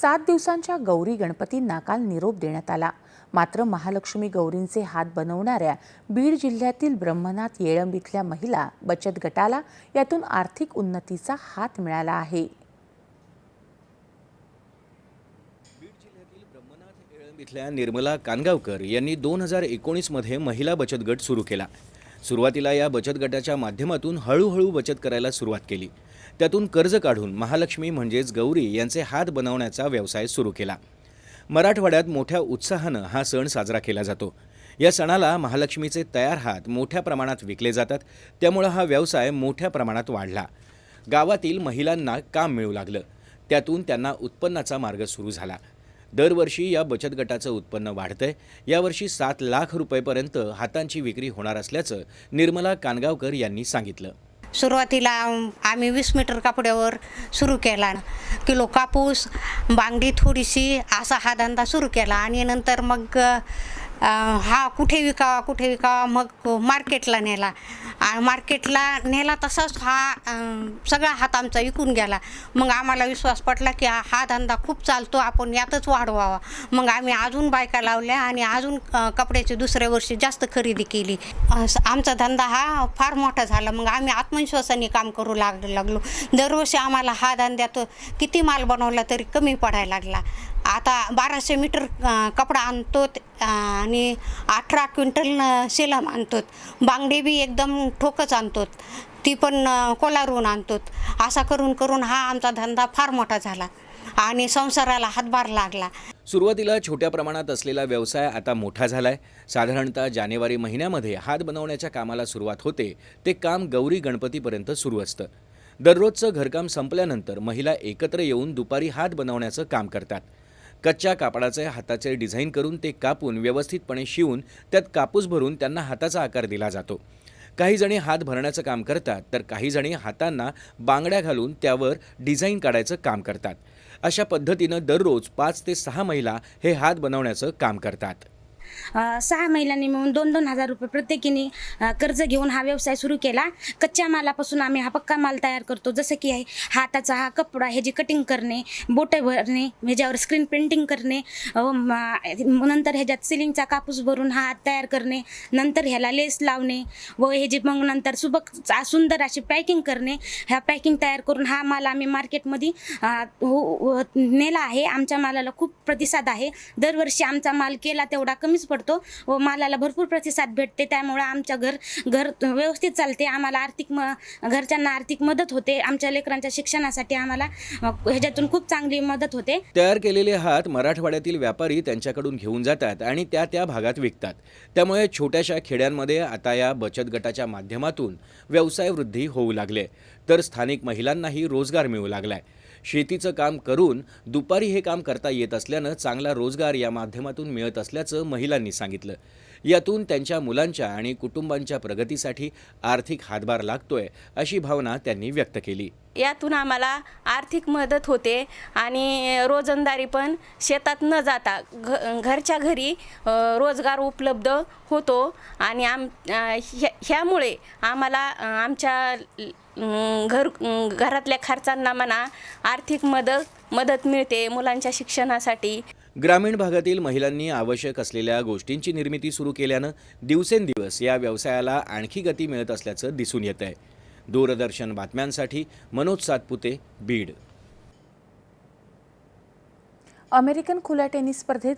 सात दिवसांच्या गौरी गणपतींना काल निरोप देण्यात आला. मात्र महालक्ष्मी गौरींचे हात बनवणाऱ्या बीड जिल्ह्यातील ब्रह्मनाथ येळंब इथल्या महिला बचत गटाला यातून आर्थिक उन्नतीचा हात मिळाला आहे. ब्रह्मनाथ इथल्या निर्मला कानगावकर यांनी दोन हजार एकोणीसमध्ये महिला बचत गट सुरू केला. सुरुवातीला या बचत गटाच्या माध्यमातून हळूहळू बचत करायला सुरुवात केली. त्यातून कर्ज काढून महालक्ष्मी म्हणजेच गौरी यांचे हात बनवण्याचा व्यवसाय सुरू केला. मराठवाड्यात मोठ्या उत्साहानं हा सण साजरा केला जातो. या सणाला महालक्ष्मीचे तयार हात मोठ्या प्रमाणात विकले जातात. त्यामुळं हा व्यवसाय मोठ्या प्रमाणात वाढला. गावातील महिलांना काम मिळू लागलं. त्यातून त्यांना उत्पन्नाचा मार्ग सुरू झाला. दरवर्षी या बचत गटाचं उत्पन्न वाढतंय. यावर्षी सात लाख रुपयेपर्यंत हातांची विक्री होणार असल्याचं निर्मला कानगावकर यांनी सांगितलं. सुरुवातीला आम्ही वीस मीटर कापड्यावर सुरू केला. किलो कापूस बांगडी थोडीशी असा हा धंदा सुरू केला आणि नंतर मग हा कुठे विकावा कुठे विकावा मग मार्केटला नेला. मार्केटला नेला तसाच हा सगळा हात आमचा विकून गेला. मग आम्हाला विश्वास पटला की हा धंदा खूप चालतो आपण यातच वाढवावा. मग आम्ही अजून बायका लावल्या आणि अजून कपड्याची दुसऱ्या वर्षी जास्त खरेदी केली. आमचा धंदा हा फार मोठा झाला. मग आम्ही आत्मविश्वासाने काम करू लाग लागलो. दरवर्षी आम्हाला हा धंद्यात किती माल बनवला तरी कमी पडायला लागला. आता बाराशे मीटर कपडा आणतो आणि अठरा क्विंटल अ, सेलम आणतो बांगडे बी एकदम ठोकच आणतो ती पण कोलारून आणतो असा करून करून हा आमचा धंदा फार मोठा झाला आणि संसाराला हातभार लागला. सुरुवातीला छोट्या प्रमाणात असलेला व्यवसाय आता मोठा झालाय. साधारणतः जानेवारी महिन्यामध्ये हात बनवण्याच्या कामाला सुरुवात होते ते काम गौरी गणपतीपर्यंत सुरू असतं. दररोजचं घरकाम संपल्यानंतर महिला एकत्र येऊन दुपारी हात बनवण्याचं काम करतात. कच्च्या कापडाचे हाताचे डिझाईन करून ते कापून व्यवस्थितपणे शिवून त्यात कापूस भरून त्यांना हाताचा आकार दिला जातो. काही जणी हात भरण्याचं काम करतात तर काही जणी हातांना बांगड्या घालून त्यावर डिझाईन काढायचं काम करतात. अशा पद्धतीनं दररोज पाच ते सहा महिला हे हात बनवण्याचं काम करतात. सहा महिलांनी मिळून दोन दोन हजार रुपये प्रत्येकीने कर्ज घेऊन हा व्यवसाय सुरू केला. कच्च्या मालापासून आम्ही हा पक्का माल तयार करतो. जसं की आहे हाताचा हा कपडा ह्याची कटिंग करणे बोटे भरणे ह्याच्यावर स्क्रीन प्रिंटिंग करणे नंतर ह्याच्यात सिलिंगचा कापूस भरून हा हात तयार करणे नंतर ह्याला लेस लावणे व ह्याची मग नंतर सुबक सुंदर अशी पॅकिंग करणे ह्या पॅकिंग तयार करून हा माल आम्ही मार्केटमध्ये हो, हो, नेला आहे. आमच्या मालाला खूप प्रतिसाद आहे. दरवर्षी आमचा माल केला तेवढा कमी कमीच पडतो व मालाला भरपूर प्रतिसाद भेटते. त्यामुळे आमच्या घर घर व्यवस्थित चालते. आम्हाला आर्थिक म घरच्यांना आर्थिक मदत होते. आमच्या लेकरांच्या शिक्षणासाठी आम्हाला ह्याच्यातून खूप चांगली मदत होते. तयार केलेले हात मराठवाड्यातील व्यापारी त्यांच्याकडून घेऊन जातात आणि त्या त्या भागात विकतात. त्यामुळे छोट्याशा खेड्यांमध्ये आता या बचत गटाच्या माध्यमातून व्यवसाय वृद्धी होऊ लागले. तर स्थानिक महिलांनाही रोजगार मिळू लागलाय. शेतीचं काम करून दुपारी हे काम करता येत असल्यानं चांगला रोजगार या माध्यमातून मिळत असल्याचं महिलांनी सांगितलं. यातून त्यांच्या मुलांच्या आणि कुटुंबांच्या प्रगतीसाठी आर्थिक हातभार लागतोय अशी भावना त्यांनी व्यक्त केली. यातून आम्हाला आर्थिक मदत होते आणि रोजंदारी पण शेतात न जाता घ घरच्या घरी रोजगार उपलब्ध होतो आणि आम ह्या ह्यामुळे आम्हाला आमच्या घर घरातल्या खर्चांना म्हणा आर्थिक मदत मदत मिळते मुलांच्या शिक्षणासाठी. ग्रामीण भागातील महिलांनी आवश्यक असलेल्या गोष्टींची निर्मिती सुरू केल्यानं दिवसेंदिवस या व्यवसायाला आणखी गती मिळत असल्याचं दिसून येत आहे दूरदर्शन बातम्यांसाठी मनोज सातपुते बीड. अमेरिकन खुल्या टेनिस स्पर्धेत